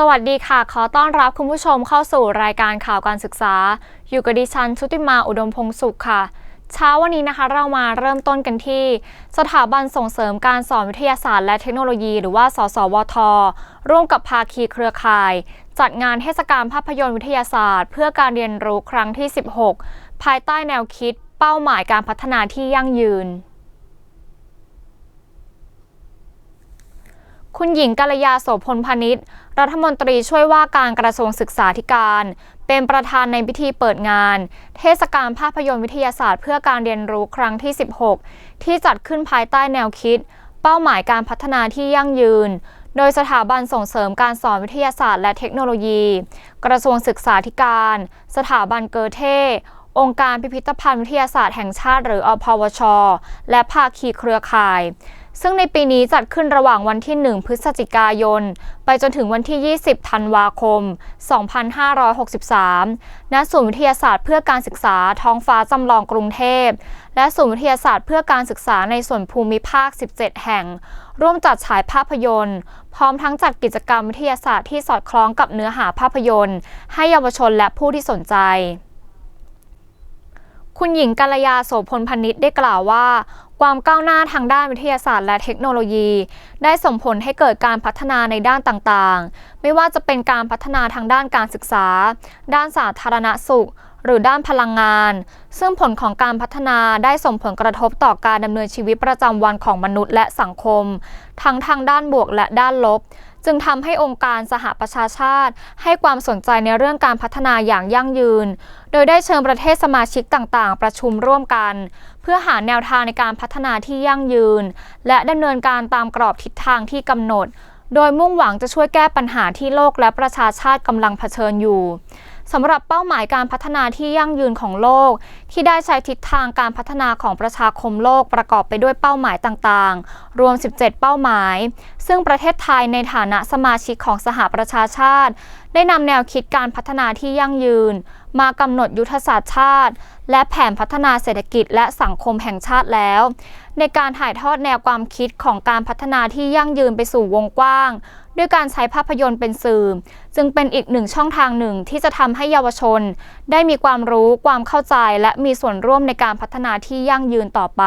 สวัสดีค่ะ ขอต้อนรับคุณผู้ชมเข้าสู่รายการข่าวการศึกษา อยู่กับดิฉันชุติมาอุดมพงศ์สุขค่ะ เช้าวันนี้นะคะเรามาเริ่มต้นกันที่ สถาบันส่งเสริมการสอนวิทยาศาสตร์และเทคโนโลยี หรือว่า สสวท ร่วมกับภาคีเครือข่าย จัดงานเทศกาลภาพยนตร์วิทยาศาสตร์ เพื่อการเรียนรู้ครั้งที่ 16 ภายใต้แนวคิด เป้าหมายการพัฒนาที่ยั่งยืน คุณหญิงกัลยาโสพลพาณิชย์รัฐมนตรีช่วยว่าการกระทรวงศึกษาธิการ เป็นประธานในพิธีเปิดงาน เทศกาลภาพยนตร์วิทยาศาสตร์ เพื่อการเรียนรู้ครั้งที่ 16 ที่จัดขึ้นภายใต้แนวคิด เป้าหมายการพัฒนาที่ยั่งยืน โดยสถาบันส่งเสริมการสอนวิทยาศาสตร์และเทคโนโลยี กระทรวงศึกษาธิการ สถาบันเกอเทองค์การพิพิธภัณฑ์วิทยาศาสตร์แห่งชาติหรืออพวช และภาคีเครือข่าย ซึ่งในปีนี้จัดขึ้นระหว่างวันที่ 1 พฤศจิกายน ไปจนถึงวันที่ 20 ธันวาคม 2563 ณ ศูนย์วิทยาศาสตร์เพื่อการศึกษาท้องฟ้าจำลองกรุงเทพ และศูนย์วิทยาศาสตร์เพื่อการศึกษาในส่วนภูมิภาค 17 แห่ง ร่วมจัดฉายภาพยนตร์ พร้อมทั้งจัดกิจกรรมวิทยาศาสตร์ที่สอดคล้องกับเนื้อหาภาพยนตร์ ให้เยาวชนและผู้ที่สนใจคุณหญิงกัลยาโสพลพนิษฐ์ได้กล่าวว่า ความก้าวหน้าทางด้านวิทยาศาสตร์และเทคโนโลยี ได้ส่งผลให้เกิดการพัฒนาในด้านต่างๆ ไม่ว่าจะเป็นการพัฒนาทางด้านการศึกษา ด้านสาธารณสุข หรือด้านพลังงาน ซึ่งผลของการพัฒนาได้ส่งผลกระทบต่อการดำเนินชีวิตประจำวันของมนุษย์และสังคม ทั้งทางด้านบวกและด้านลบ จึงทำให้องค์การสหประชาชาติ ให้ความสนใจในเรื่องการพัฒนาอย่างยั่งยืน โดยได้เชิญประเทศสมาชิกต่างๆ ประชุมร่วมกัน เพื่อหาแนวทางในการพัฒนาที่ยั่งยืน และดำเนินการตามกรอบทิศทางที่กำหนดโดยมุ่งหวังจะช่วยแก้ปัญหาที่โลกและประชาชาติกำลังเผชิญอยู่ สำหรับเป้าหมายการพัฒนาที่ยั่งยืนของโลก ที่ได้ใช้ทิศทางการพัฒนาของประชาคมโลกประกอบไปด้วยเป้าหมายต่างๆ รวม 17 เป้าหมาย ซึ่งประเทศไทยในฐานะสมาชิกของสหประชาชาติ ได้นำแนวคิดการพัฒนาที่ยั่งยืน มากำหนดยุทธศาสตร์ชาติ และแผนพัฒนาเศรษฐกิจและสังคมแห่งชาติแล้ว ในการถ่ายทอดแนวความคิดของการพัฒนาที่ยั่งยืนไปสู่วงกว้าง ด้วยการใช้ภาพยนตร์เป็นสื่อ จึงเป็นอีกหนึ่งช่องทางหนึ่งที่จะทำให้เยาวชน ได้มีความรู้ความเข้าใจและมีส่วนร่วมในการพัฒนาที่ยั่งยืนต่อไป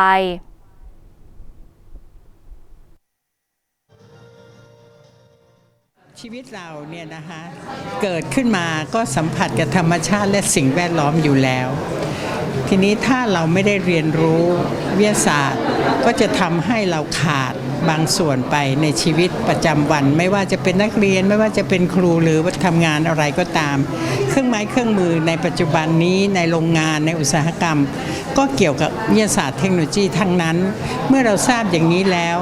ชีวิตเราเนี่ยนะคะเกิดขึ้นมาก็สัมผัสกับธรรมชาติและสิ่งแวดล้อมอยู่แล้ว ทีนี้ถ้าเราไม่ได้เรียนรู้วิทยาศาสตร์ ก็จะทำให้เราขาดบางส่วนไปในชีวิตประจำวัน ไม่ว่าจะเป็นนักเรียนไม่ว่าจะเป็นครูหรือว่าทำงานอะไรก็ตาม เครื่องไม้เครื่องมือในปัจจุบันนี้ในโรงงานในอุตสาหกรรม ก็เกี่ยวกับวิทยาศาสตร์เทคโนโลยีทั้งนั้น เมื่อเราทราบอย่างนี้แล้ว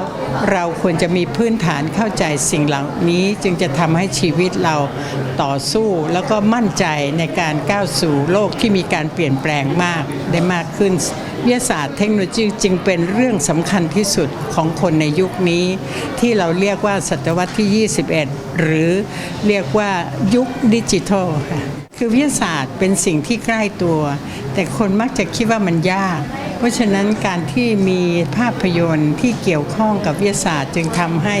เราควรจะมีพื้นฐานเข้าใจสิ่งเหล่านี้จึงจะทำให้ชีวิตเราต่อสู้ แล้วก็มั่นใจในการก้าวสู่โลกที่มีการเปลี่ยนแปลงมากได้มากขึ้นวิทยาศาสตร์เทคโนโลยีจึงเป็นเรื่องสำคัญที่สุดของคนในยุคนี้ ที่เราเรียกว่าศตวรรษที่ 21 หรือเรียกว่ายุคดิจิทัลค่ะ คือวิทยาศาสตร์เป็นสิ่งที่ใกล้ตัว แต่คนมักจะคิดว่ามันยาก เพราะฉะนั้นการที่มีภาพยนตร์ที่เกี่ยวข้องกับวิทยาศาสตร์จึงทำให้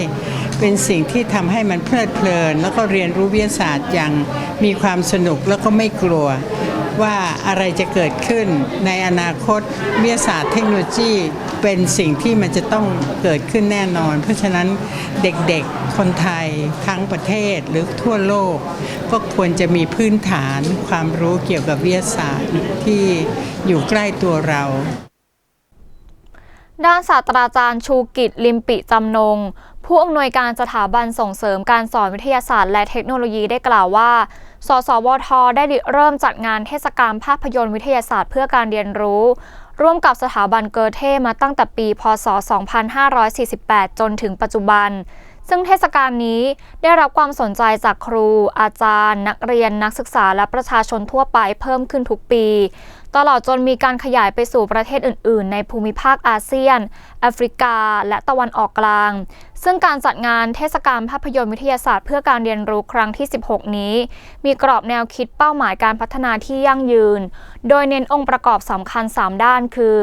เป็นสิ่งที่ทำให้มันเพลิดเพลิน แล้วก็เรียนรู้วิทยาศาสตร์อย่างมีความสนุกแล้วก็ไม่กลัว ว่าอะไรจะเกิดขึ้นในอนาคตวิทยาศาสตร์เทคโนโลยีเป็นสิ่งที่มันจะต้องเกิดขึ้นแน่นอน เพราะฉะนั้นเด็กๆคนไทยทั้งประเทศหรือทั่วโลก ก็ควรจะมีพื้นฐานความรู้เกี่ยวกับวิทยาศาสตร์ที่อยู่ใกล้ตัวเราด้านศาสตราจารย์ชูกิจลิมปิจำนง ผู้อำนวยการสถาบันส่งเสริมการสอนวิทยาศาสตร์และเทคโนโลยีได้กล่าวว่า สสวท ได้เริ่มจัดงานเทศกาลภาพยนตร์วิทยาศาสตร์เพื่อการเรียนรู้ ร่วมกับสถาบันเกอเทมาตั้งแต่ปี พศ 2548 จนถึงปัจจุบัน ซึ่งเทศกาลนี้ได้รับความสนใจจากครู อาจารย์ นักเรียนนักศึกษาและประชาชนทั่วไปเพิ่มขึ้นทุกปี ตลอดจนมีการขยายไปสู่ประเทศอื่น ๆ ในภูมิภาคอาเซียน แอฟริกา และตะวันออกกลาง ซึ่งการจัดงานเทศกาลภาพยนตร์วิทยาศาสตร์ เพื่อการเรียนรู้ครั้งที่ 16 นี้ มีกรอบแนวคิดเป้าหมายการพัฒนาที่ยั่งยืน โดยเน้นองค์ประกอบสำคัญ 3 ด้านคือ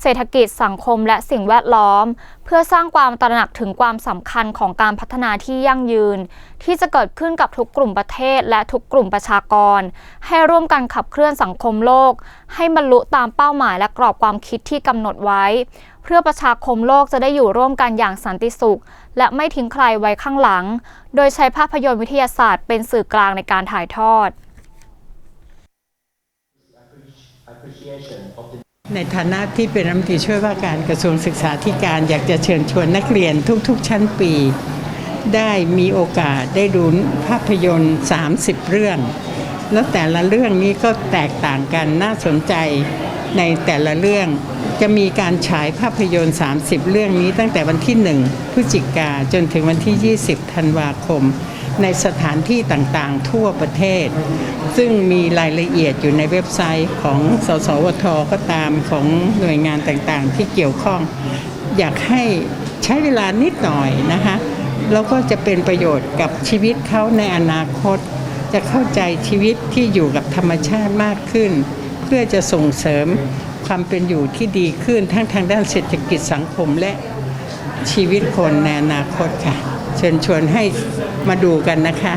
เศรษฐกิจสังคมและสิ่งแวดล้อม เพื่อสร้างความตระหนักถึงความสำคัญของการพัฒนาที่ยั่งยืน ที่จะเกิดขึ้นกับทุกกลุ่มประเทศ และทุกกลุ่มประชากร ให้ร่วมกันขับเคลื่อนสังคมโลก ให้บรรลุตามเป้าหมายและกรอบความคิดที่กำหนดไว้ เพื่อประชาคมโลกจะได้อยู่ร่วมกันอย่างสันติสุข และไม่ทิ้งใครไว้ข้างหลัง โดยใช้ภาพยนตร์วิทยาศาสตร์เป็นสื่อกลางในการถ่ายทอด ในฐานะที่เป็นรัฐมนตรีช่วยว่าการกระทรวงศึกษาธิการอยากจะเชิญชวนนักเรียนทุกๆ ชั้นปี ได้มีโอกาสได้ดูภาพยนตร์ 30 เรื่อง แล้วแต่ละเรื่องนี้ก็แตกต่างกันน่าสนใจในแต่ละเรื่อง จะมีการฉายภาพยนตร์ 30 เรื่องนี้ตั้งแต่วันที่ 1 พฤศจิกาจนถึงวันที่ 20 ธันวาคม ในสถานที่ต่างๆ ทั่วประเทศ ซึ่งมีรายละเอียดอยู่ในเว็บไซต์ของสสวทก็ตามของหน่วยงานต่างๆ ที่เกี่ยวข้อง อยากให้ใช้เวลานิดหน่อยนะคะแล้วก็จะเป็นประโยชน์กับชีวิตเขาในอนาคต จะเข้าใจชีวิตที่อยู่กับธรรมชาติมากขึ้น เพื่อจะส่งเสริม ความเป็นอยู่ที่ดีขึ้นทั้งทางด้านเศรษฐกิจสังคมและชีวิตคนในอนาคตค่ะ เชิญชวนให้มาดูกันนะคะ